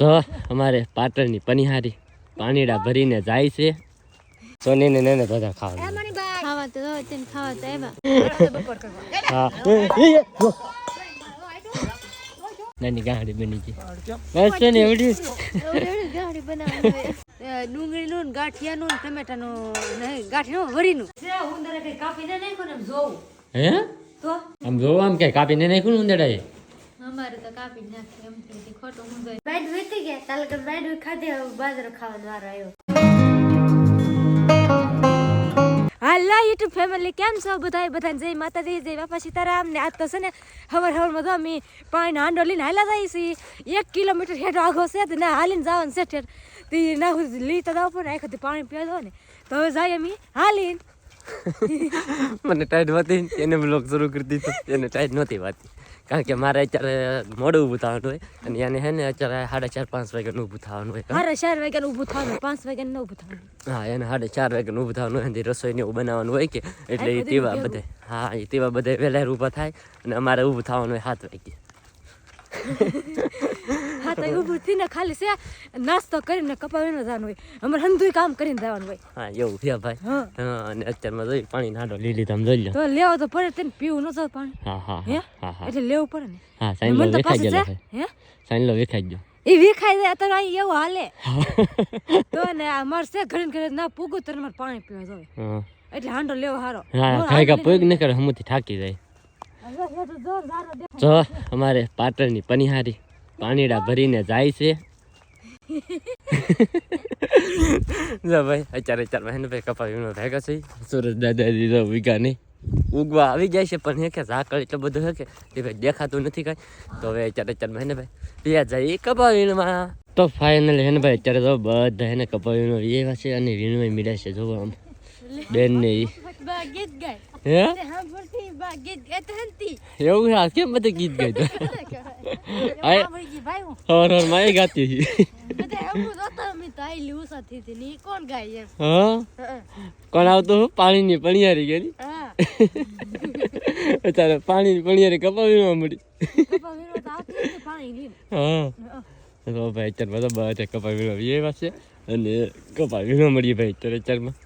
જો અમારે પાટણની પનિહારી પાણીડા ભરીને જાય છે. સોની ને ને બધા ખાવા તો તો. નાની ગાડી બની ગઈ. બસ છે ને એવડી. ગાડી હોય. ડુંગળીનું ને ગાંઠિયાનું ને ટમેટાનું નહીં ગાંઠિયાનું વરીનું. ઉંદરે કાપીને નાખ્યું ને એમ હે? તો? આમ જોવું આમ કે કાપીને નાખ્યું ને અમારે તો કાપી નાખી એમ થઈ ખોટું હું ગઈ બેડ વીતી ગયા કાલે કે બેડ ખાધી હવે બાજરો ખાવાનો વાર આવ્યો. હાલા યુટ્યુબ ફેમિલી કેમ છો બધા? બધા જય માતાજી જય બાપા સીતારામ. ને આજ તો છે ને હવાર હવારમાં તો અમે પાણી હાંડો લઈને હાલા જાય છીએ. એક કિલોમીટર હેઠો આગો છે તો ના હાલીને જવાનું છે ઠેર તે ના લી તો દાવ પણ આખી પાણી પીવા દો ને તો હવે જાય અમે હાલીને. મને ટાઈટ વાતી એને બ્લોગ શરૂ કરી દીધો એને ટાઈટ નહોતી વાતી. કારણ કે મારે અત્યારે મોડું ઊભું થવાનું હોય અને એને હે ને અત્યારે સાડા ચાર પાંચ વાગ્યાનું ઊભું થવાનું હોય મારે ચાર વાગ્યાનું ઊભું થવાનું પાંચ વાગ્યાનું ન ઊભું થવાનું. હા એને સાડા ચાર વાગ્યાનું ઊભું થવાનું હોય એની રસોઈ ને એવું બનાવવાનું હોય કે એટલે એ તેવા બધે હા એ તેવા બધે વહેલા ઊભા થાય અને અમારે ઊભું થવાનું હોય સાત વાગે હા તો ઊભું થઈને ખાલી છે નાસ્તો કરીને કપાવીને જવાનું હોય. અમારે હંધુય કામ કરીને જવાનું હોય. હા એવું છે ભાઈ. હા. અને અત્યારમાં જોઈ પાણી નાડો લીલી તમે જોઈ લો. તો લેવો તો પડે તેને પીવું ન જાવ પાણી. હા હા હા? હા હા એટલે લેવું પડે ને. હા સાઈન લો વેખાઈ છે હે? સાઈન લો વેખાઈ ગયો. એ વેખાઈ જાય અત્યારે અહીં એવું હાલે. તો ને આ મારે છે ઘરે ઘરે ના પૂગું તને મારે પાણી પીવા જોઈએ એટલે હાંડો લેવો હારો. હા કાંઈ કા પગ ન કરે હમુથી થાકી જાય. જો અમારે પાટણની પનિહારી પાણીડા ભરીને જાય છે. જો ભાઈ, અત્યારે ચાર હેને ભાઈ કપા વીણો ભેગા છે. સુરજ દાદા દીધો વિગા નહીં. ઉગવા આવી જાય છે, પણ હે કે ઝાકળ એટલો બધો હે કે તે ભાઈ દેખાતું નથી કાંઈ. તો હવે અત્યારે ચાર હેને ભાઈ ત્યાં જાય કપા વીણમાં તો ફાઇનલ હેનભાઈ અત્યારે તો બધા હેને કપા વીણો એવા છે અને વીણવા મીડ્યા છે, જોવા આમ. બેન ને ઈ. બા ગીત ગાય. હે? સાંભળતી બા ગીત ગાતી હંતી એવું છે? આ કેમ બધા ગીત ગાય આય- હું? હર હર માય ગાતી હતી. બધા એવું જોતા અમે તો આઈલી ઉષા થી હતી ને કોણ ગાય એમ? હા? હા. કોણ આવતું પણીની પણિયારી ગઈ હા. અત્યારે પાણીની પણિયારી કપાવીમાં મળી. કપા વીણવા તો આવતી પાણી લઈને. હા. હા. તો ભાઈ ચાર બધા બધા કપા વીણવા એવા છે? અને કપા વીણવા મળી ભાઈ અત્યારે અત્યારમાં.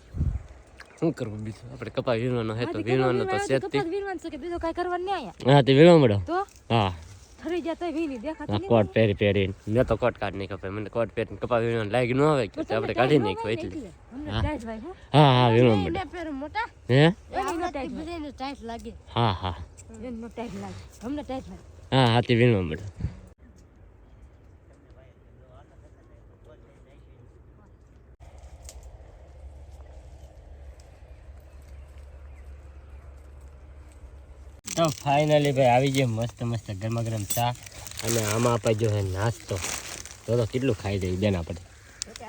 શું કરવું બીજું? આપણે કપા વીણવાનો હે તો વીણવાનો તો છે જ. કપાસ વીણવાનું છે કે બીજું કાઈ કરવાનું નહીં આયા હા તે વીણવા મળો. તો? હા. ફરી જાય તો વીણી હા નહીં કોટ પહેરી પહેરીને. મે તો કોટ કાઢ નહીં કપાય મને કોટ પહેરીને કપા વીણવાનું લાગી ન આવે કે આપણે કાઢી નાખ્યું એટલે. અમને ટાઈટ ભાઈ હો. હા હા વીણવા મળો. પેર મોટા. હે? એનો ટાઈટ બધાને ટાઈટ લાગે. હા હા. એનો ટાઈટ લાગે. અમને ટાઈટ લાગે. હા હા તે વીણવા મળે. તો ફાઇનલી ભાઈ આવી ગયો મસ્ત મસ્ત ગરમા ગરમ ચા. અને આમાં આપણે જો નાસ્તો. તો તો કેટલું ખાઈ દઈએ બેન આપણે?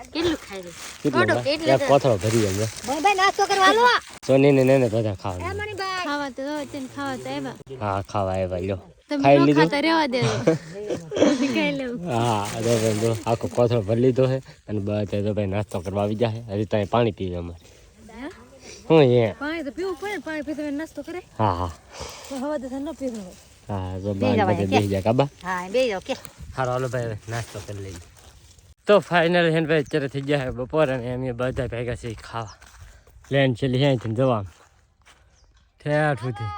કેટલું ખાઈ કેટલું કોથળો ભરી જાય ભાઈ ભાઈ નાસ્તો કરવા લો સોની ને ને બધા ભાઈ ખાવા તો દો ખાવા તો આવ્યા હા ખાવા આવ્યા લ્યો. ખાઈ લીધું? ખાતા રહેવા દે હા તો ભાઈ આખો કોથળો ભરી લીધો છે અને બધા તો ભાઈ નાસ્તો કરવા આવી જાય હજી ત્યાં પાણી પીવે અમારે. શું એ પાણી તો પીવું પડે પાણી પીતો નાસ્તો કરે. હા હા. હવા તો ન પીવું હા જો બાર બધે બેસી જાય કાબા. હા બે જાવ કે. હારો હાલો ભાઈ નાસ્તો કરી લઈએ. તો ફાઇનલ હેન ભાઈ અત્યારે થઈ ગયા બપોર અને અમે બધા ભેગા છે ખાવા. લેન છેલ્લી અહીંથી જવા ઠેઠ સુધી.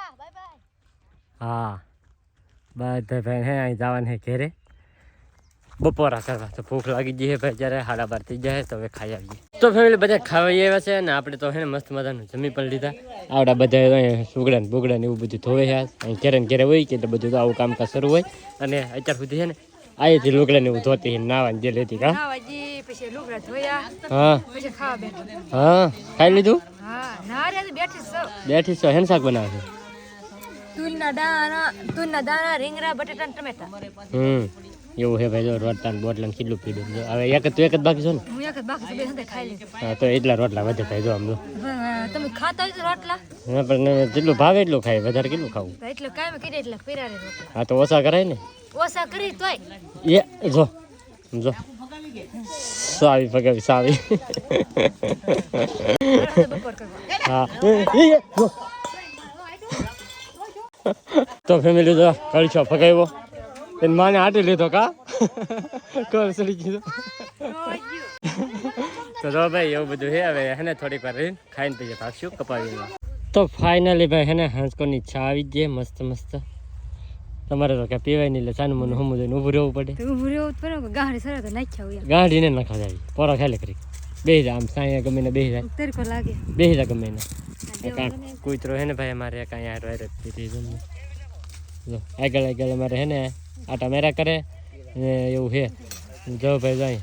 હા બધા ભાઈ હે અહીં જવાનું હે ઘેરે. બપોરા કરવા. તો ભૂખ લાગી જઈએ ભાઈ જ્યારે હાડા બાર થઈ જાય તો હવે ખાઈ આવીએ. તો ફેમિલી બધા ખાવાઈ આવ્યા છે ને આપણે તો હે ને મસ્ત મજાનું જમી પણ લીધા. આવડા બધા સુગડા ને બુગડા ને એવું બધું ધોવે છે અહીં ઘેરે ને ઘેરે હોય કે એટલે બધું તો આવું કામકાજ શરૂ હોય. અને અત્યાર સુધી છે ને અહીંથી લુગડા ને એવું ધોતી નાવા જે લેતી કા હા. હા ખાઈ લીધું? બેઠી છો. હેન શાક બનાવે છે? તુલના દાણા તુલના દાણા રીંગણા બટેટા ટમેટા. હમ. એવું છે ભાઈ જો રોટલા ને બોટલા ને કેટલું પીડું. જો હવે એક જ તું એક જ બાકી છો ને? હું એક જ બાકી બે સાથે ખાઈ લીધું હા તો એટલા રોટલા વધે ભાઈ જો આમ જો. તમે ખાતા હોય રોટલા? હા પણ જેટલું ભાવે એટલું ખાય વધારે કેટલું ખાવું? એટલે પીરા રોટલા. હા તો ઓછા કરાય ને? ઓછા કરી તોય. એ જો જો. સાવી પગાવી સાવી. હા. તો ફેમિલી જો કળશો ફગાવ્યો તેને માને આટી લીધો કા? સડી ગયું? તો જો ભાઈ એવું બધું છે. હવે હે ને થોડીક વાર રહીને ખાઈને પછી ભાગશું કપાવીમાં તો ફાઇનલી ભાઈ હે ને હાંસકોની ચા આવી ગઈ મસ્ત મસ્ત. તમારે તો ક્યાં પીવાય નહીં એટલે ચાનું મને હમું જોઈને ઊભું રહેવું પડે. ઊભું રહેવું પડે ગાડી સરે તો નાખ્યા ગાંઠીને નખા જાય પોરા ખાલી કરી. બેસી જાય આમ સાંયા ગમે ને બેહી જાય તરીકો લાગે? બેસી જાય ગમે ને કાંઈ કૂતરો હે ને ભાઈ અમારે કાંઈ આ વાયર દીધી જો આગળ આગળ અમારે હે ને આટા ટમેરા કરે. એવું છે. જો ભાઈ જાય.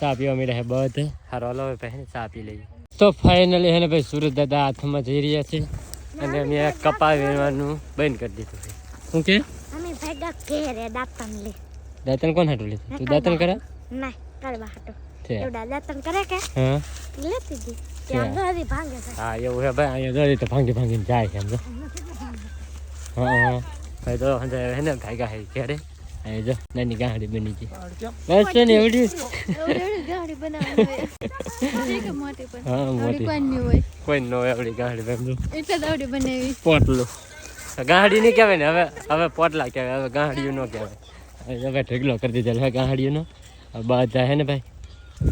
ચા પીવા મળે છે બધે. હારો હલો હવે ભાઈ ચા પી લઈએ. તો ફાઇનલી હે ભાઈ સુરત દાદા હાથમાં જઈ રહ્યા છે. અને અમે કપા વીણવાનું બંધ કરી દીધું શું કે? અમે ભેગા ઘેરે દાંતન લે. દાંતન કોણ હાટું લીધું તું દાંતન કરે? ના કરવા હાટો. હા. હા એવું છે ભાઈ અહીંયા તો ભાંગી ભાંગીને જાય છે. હા હા. ભાઈ તો હે ને ભાગ્યા હે ક્યારે અહીં જો નાની ગાડી બની ગઈ. બસ છે ને એવડી. એવડી ગાડી બનાવવાની કે મોટી પણ. હા મોટી. કોઈ નો એવડી ગાડી સમજો એટલે દવડી બનાવી. પોટલું. ગાડી નહીં કહેવાય ને હવે હવે પોટલા કહેવાય હવે ગાડીયું નો કહેવાય. હવે ઢગલો કરી દીધેલો હવે ગાડીઓનો બધા હે ને ભાઈ.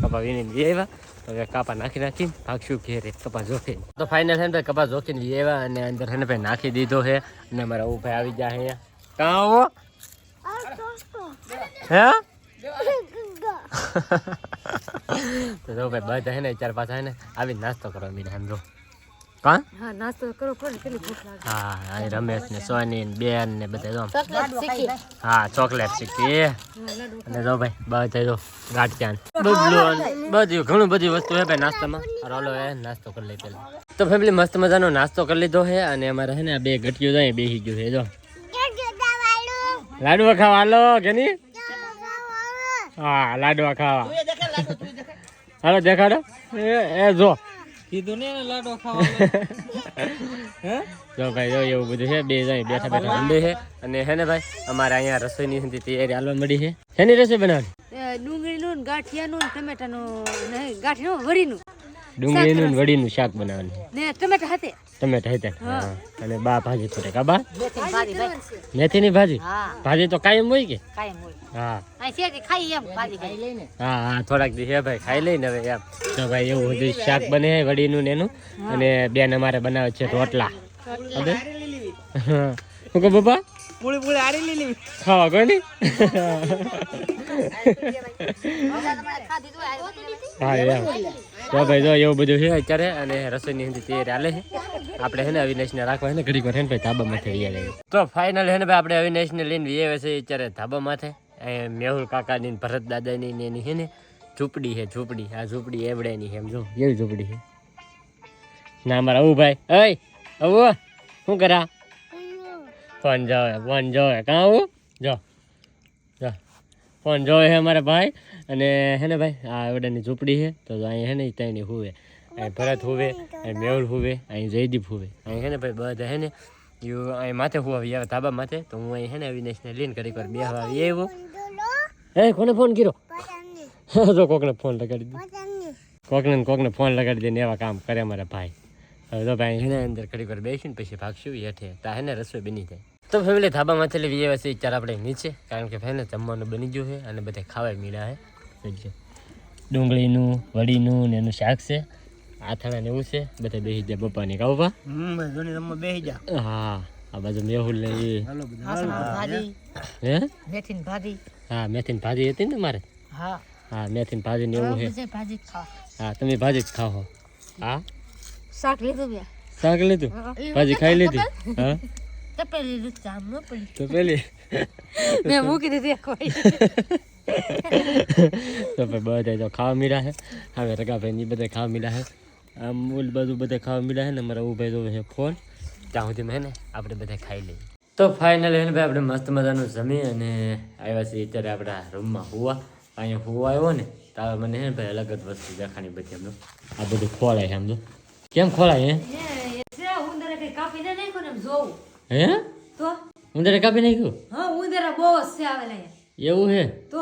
કપા વીણીને લઈ આવ્યા હવે કાપા નાખી નાખીને ભાગશું ઘેરે કપા જોખીને તો ફાઇનલ છે ને કપા જોખીને લઈ આવ્યા અને અંદર છે ને ભાઈ નાખી દીધો છે અને અમારા ઊભા આવી જાય અહીંયા કાં આવો? હે? તો ભાઈ બધા છે ને ચાર પાછા છે ને, આવી નાસ્તો કરવા મીને સમજો કાં? હા નાસ્તો કરો પડે કેટલી ભૂખ લાગે. હા રમેશ ને સોની ને બેન ને બધા જો હા ચોકલેટ શીખી અને જો ભાઈ બધા જો ગાંઠિયા બબલું બધું ઘણું બધી વસ્તુ હે ભાઈ નાસ્તામાં. રોલો હે નાસ્તો કરી લઈ પેલા તો ફેમિલી મસ્ત મજાનો નાસ્તો કરી લીધો છે અને અમારે છે ને બે ગટિયું જાય બેસી ગયું છે જો. લાડવા ખાવા હાલો કે નહીં હા લાડવા ખાવા. હાલો દેખાડો. એ એ જો. કીધું ને એને લાડો ખાવા જો ભાઈ જો એવું બધું છે બે જાય બેઠા બેઠા ઊંડે છે. અને હે ને ભાઈ અમારે અહીંયા રસોઈની હતી તૈયારી હાલવા મળી છે. શેની રસોઈ બનાવવાની? ડુંગળીનું ગાંઠિયાનું ટમેટાનું નહીં ગાંઠિયાનું વડીનું. ડુંગળીનું વડીનું શાક બનાવવાનું ને ટમેટા હાથે. ટમેટા હતા હા. અને બા ભાજી પૂરે કા બા? મેથીની ભાજી ભાજી તો કાયમ હોય કે? કાયમ હોય. હા. ખાઈ એમ ભાજી હા હા થોડાક દી હે ભાઈ ખાઈ લઈને હવે એમ. તો ભાઈ એવું બધું શાક બને વડીનું ને એનું? અને બેન અમારે બનાવે છે રોટલા? હા. કહો બાપા પૂળી પૂળી આડી લીલી ખાવા કોઈ ખાધી હા એમ. તો ભાઈ જો એવું બધું છે અત્યારે અને રસોઈની અંદર તૈયારી હાલે છે. આપણે છે ને અવિનાશને રાખવા ને ઘડીક વાર હે ને ભાઈ ધાબા માથે તો ફાઇનલ હે ને ભાઈ આપણે અવિનાશને લઈને વીએ છે અત્યારે ધાબા માથે. મેહુલ કાકાની ભરત દાદાની ને એની છે ને ઝૂંપડી છે ઝૂંપડી. આ ઝૂંપડી એવડેની છે એમ જો એવી ઝૂંપડી છે ના મારા આવું ભાઈ. અય આવું. શું કરા? ફોન જોવે ફોન જોવે. કાં આવું? જો જો. ફોન જોવે છે અમારા ભાઈ. અને હે ને ભાઈ, આ એવડાની ઝૂંપડી છે તો અહીં હે ને ત્યાંની હુવે. અહીં ભરત હુવે, અહીં મેહુલ હુવે, અહીં જયદીપ હુવે. અહીં હે ને ભાઈ બધા હે ને યુ અહીં માથે હુવા આવે ધાબા માથે, તો હું અહીં હે ને અવિનાશને લઈને ઘડીક વાર બે હવા આવી આવ્યો. હે કોને ફોન કર્યો? જો કોકને ફોન લગાડી દે. કોકને કોકને ફોન લગાડી દે ને એવા કામ કરે મારા ભાઈ. હવે તો ભાઈ એને અંદર ઘડીક વાર બેસીને પછી ભાગશું હેઠે. તા હે ને રસોઈ બની જાય. તો ફેમિલી ધાબામાં માથે લેવી એવા છે ચાર આપણે નીચે. કારણ કે ભાઈ ને જમવાનું બની ગયું છે અને બધા ખાવા મીડા છે. ડુંગળીનું વડીનું ને એનું શાક છે. આથાણા ને એવું છે. બધા બેસી જાય બપાની કાવ બા બેસી જા હા આ બાજુ મેહુલ ને એ હે? મેથીની ભાજી હા મેથીની ભાજી હતી ને મારે? હા. હા મેથીની ભાજી ને એવું છે ભાજી હા તમે ભાજી જ ખાઓ હા. શાક લીધું મેં શાક લીધું? ભાજી ખાઈ લીધી હા? તપેલી લીધું જામ ન પડી. તો મેં મૂકી દીધી કોઈ તો ભાઈ બધા તો ખાવા મીડા છે હવે રગાભાઈ ની બધા ખાવા મીડા છે આમ બધું બધા ખાવા મીડા છે ને મારા ઉભાઈ તો છે ફોન. ત્યાં સુધી હે ને આપણે બધા ખાઈ લઈએ. તો ફાઇનલ એને ભાઈ આપણે મસ્ત મજાનું જમી અને આવ્યા છીએ અત્યારે આપણા રૂમમાં હુવા. અહીંયા હુવા આવ્યો ને તારે મને હે ભાઈ અલગ જ વસ્તુ દેખાણી બધી એમનું. આ બધું ખોળાય છે સમજો. કેમ ખોળાય હે? હે તો? ઉંદરે કાપી નાખ્યું? હા ઉંદરા બહુ છે આવેલા એવું હે? તો?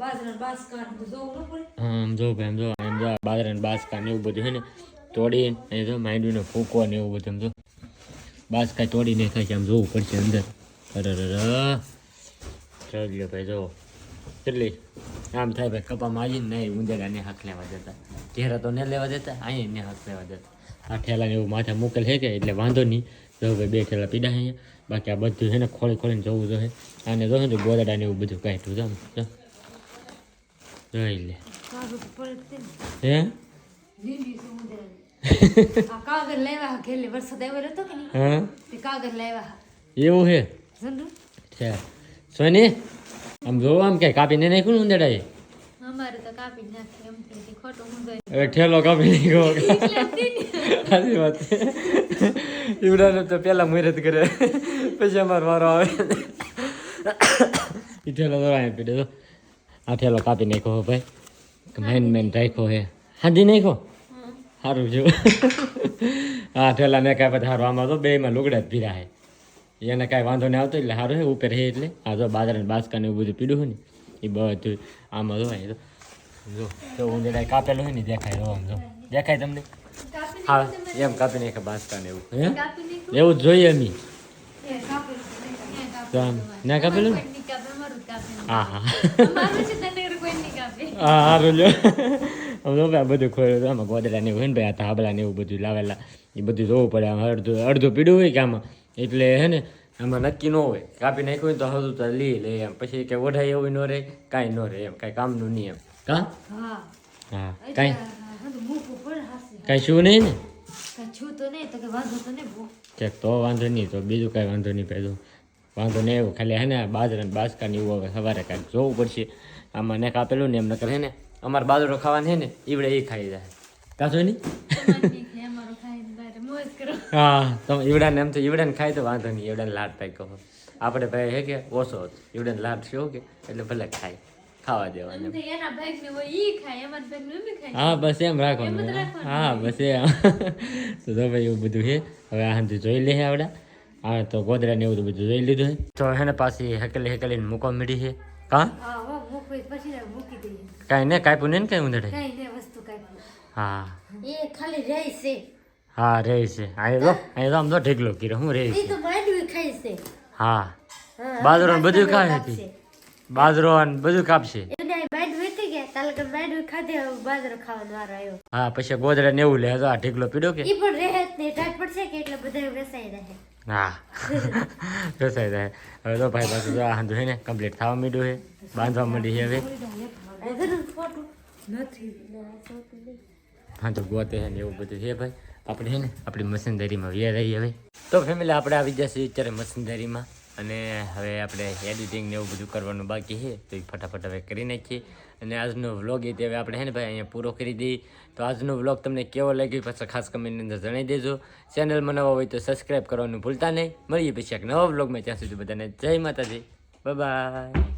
બાજરા બાસ કાર તો જોવું ન પડે. આમ જો ભાઈ આમ જો આમ જો બાજરા બાસકા ને એવું બધું હે ને. અહીં જો માંડવીનો ફૂકો ને એવું બધું જો. તોડી તોડીને ખાય છે આમ જોવું પડશે અંદર. અરે અરે ચાલ લ્યો ભાઈ જો. કેટલી? આમ થાય ભાઈ કપામાં આવીને નહીં ઉંદેડાને હાથ લેવા દેતા ઘેરા તો ન લેવા દેતા અહીં ને હાથ લેવા દેતા આ ઠેલાને એવું માથે મૂકેલ છે કે એટલે વાંધો નહીં. જો ભાઈ બે ઠેલા પીડા અહીંયા. બાકી આ બધું છે ને ખોળી ખોળીને જવું જોઈએ આને જો ને ગોદડા ને એવું બધું કાઢ્યું જો. ને, જો. જોઈ લે. હે? કાગળ લેવા ખેલી વરસાદ આવ્યો હતો કે નહીં? હા? તે કાગળ લેવા એવું સમજુ છે. સોની આમ જોવો આમ કે કાપીને નાખ્યું ઉંદેડાએ અમારે તો કાપી નાખે એમ કે ખોટું હું ગઈ હવે ઠેલો કાપી નાખ્યો સાચી વાત ઈવડાને તો પહેલા મુહૂર્ત કરે. પછી અમારો વારો આવે. એ ઠેલો તો પીડે. તો આ ઠેલો કાપી નાખ્યો ભાઈ. મેન મેન રાખ્યો હે. હાજી નાખ્યો? સારું જો. હા ઠેલા મેં કાંઈ પછી સારું આમાં તો બેમાં લુગડા જ પીરા હે. એને કાંઈ વાંધો નહીં આવતો એટલે સારું હે ઉપર હે એટલે. આ જો બાજરા બાસકા ને એવું બધું પીડું હોય ને એ બધું આમાં જો એ તો. જો તો ઉંદેડા કાપેલું હોય ને દેખાય જો આમ જો. દેખાય તમને? હા એમ કાપી નાખે બાસકા ને એવું. હે? એવું જોઈએ અમે તો ના કાપેલું ને? હા હા. હા સારું આમ આ બધું ખોયું આમાં ગોદડા ને એવું હોય ને ભાઈ આ ધાબળા ને એવું બધું લાવેલા. એ બધું જોવું પડે. આમ અડધું અડધું પીડું હોય કે આમાં? એટલે હે ને આમાં નક્કી ન હોય. કાપી નાખ્યું હોય તો હજુ તો લઈ લે એમ. પછી કે ઓઢાઈ એવું ન રહે કાંઈ ન રહે એમ. કાંઈ કામનું નહીં એમ. કા? હા. હા કાંઈ? કાંઈ શું નહીં ને? તો કે વાંધો તો વાંધો નહીં તો બીજું કાંઈ વાંધો નહીં પેલું વાંધો નહીં એવું. ખાલી હે ને બાજરા બાસકા ને એવું હવે સવારે કાંઈક જોવું પડશે. આમાં ને કાપેલું ને એમ નકર હે ને અમારે બાજરો ખાવાનું છે ને ઈવડે એ ખાઈ જાય. કાચો નહીં હા તમે ઈવડાને એમ તો ઈવડાને ખાય તો વાંધો નહીં ઈવડાને લાડ થાય કહો. આપણે ભાઈ હે કે ઓછો ઈવડાને લાડ છે કે એટલે ભલે ખાય. ખાવા દેવાને. એના હા બસ એમ રાખવાનું. હા બસ એમ. તો તો ભાઈ એવું બધું છે. હવે આ હાંજે જોઈ લે આવડા. હા તો ગોદરા ને એવું બધું જોઈ લીધું છે. તો હે પાછી હકેલી હકેલીને મૂકવા મળી છે. કા? કાંઈ ને કાંઈ ને કાંઈ ઉંદડે કઈ ને વસ્તુ કાંઈ હા. એ ખાલી રહી છે. હા રહે છે. અહીંયા તો અહીંયા તો આમ તો ઢીકલો કીરો હું રહે છે. ખાય છે. હા. હા, બાજરો ને બધું ખાય. હતી બાજરો ને બધું કાપશે હા પછી ગોદડા ને એવું લે તો આ ઢીકલો પીડો કે? ઈ પણ રહે જ નહીં પડશે કે એટલે બધા વેસાઈ રહે. હા. રસાઈ હવે તો ભાઈ પાછું આ હાંધું છે ને કમ્પ્લીટ થવા માંડ્યું છે બાંધવા માંડી છે હવે. હા, તો ગોતે હે ને એવું બધું છે ભાઈ. આપણે હે ને આપણી મશીનદારીમાં વ્યા રહીએ હવે. તો ફેમિલી આપણે આવી જશે અત્યારે મશીનદારીમાં. અને હવે આપણે એડિટિંગ ને એવું બધું કરવાનું બાકી છે. તો એ ફટાફટ હવે કરી નાખીએ. અને આજનો વ્લોગ એ તે હવે આપણે હે ને ભાઈ અહીંયા પૂરો કરી દઈએ. તો આજનો વ્લોગ તમને કેવો લાગ્યો પાછા ખાસ કમેન્ટની અંદર જણાવી દેજો. ચેનલમાં બનાવવા હોય તો સબસ્ક્રાઈબ કરવાનું ભૂલતા નહીં. મળીએ પછી એક નવા વ્લોગમાં ત્યાં સુધી બધાને જય માતાજી. બાય